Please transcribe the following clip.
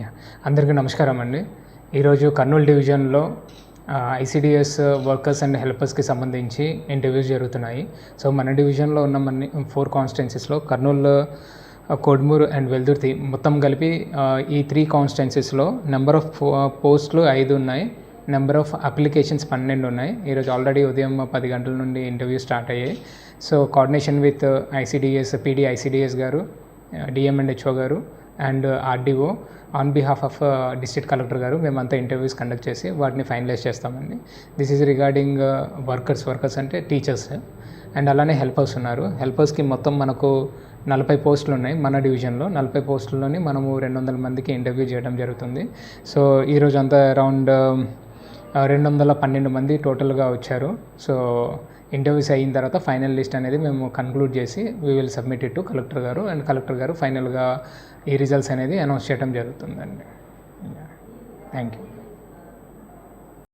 Yeah అందరికీ నమస్కారం అండి. ఈరోజు కర్నూలు డివిజన్లో ఐసిడిఎస్ వర్కర్స్ అండ్ హెల్పర్స్కి సంబంధించి ఇంటర్వ్యూస్ జరుగుతున్నాయి. సో మన డివిజన్లో ఉన్న మన ఫోర్ కాన్స్టిట్యున్సీస్లో కర్నూలు ఆ, అండ్ వెల్దుర్తి మొత్తం కలిపి ఈ త్రీ కాన్స్టిట్యున్సీస్లో నెంబర్ ఆఫ్ పోస్టులు ఐదు ఉన్నాయి. నెంబర్ ఆఫ్ అప్లికేషన్స్ పన్నెండు ఉన్నాయి. ఈరోజు ఆల్రెడీ ఉదయం పది గంటల నుండి ఇంటర్వ్యూ స్టార్ట్ అయ్యాయి. So coordination with ICDS PD ICDS గారు డిఎం అండ్ హెచ్ఓ గారు and RDO on behalf of district collector గారు మేమంతా ఇంటర్వ్యూస్ కండక్ట్ చేసి వాటిని ఫైనలైజ్ చేస్తామండి. This is regarding workers workers అంటే టీచర్స్ అండ్ అలానే హెల్పర్స్ ఉన్నారు. హెల్పర్స్కి మొత్తం మనకు నలభై పోస్టులు ఉన్నాయి మన డివిజన్లో నలభై పోస్టుల్లోని మనము రెండు వందల మందికి ఇంటర్వ్యూ చేయడం జరుగుతుంది. సో ఈరోజు అంతా అరౌండ్ రెండు వందల పన్నెండు మంది టోటల్గా వచ్చారు. సో ఇంటర్వ్యూస్ అయిన తర్వాత ఫైనల్ లిస్ట్ అనేది మేము కన్క్లూడ్ చేసి we will submit it to collector గారు. అండ్ కలెక్టర్ గారు ఫైనల్గా ఈ రిజల్ట్స్ అనేది అనౌన్స్ చేయడం జరుగుతుందండి. Thank you.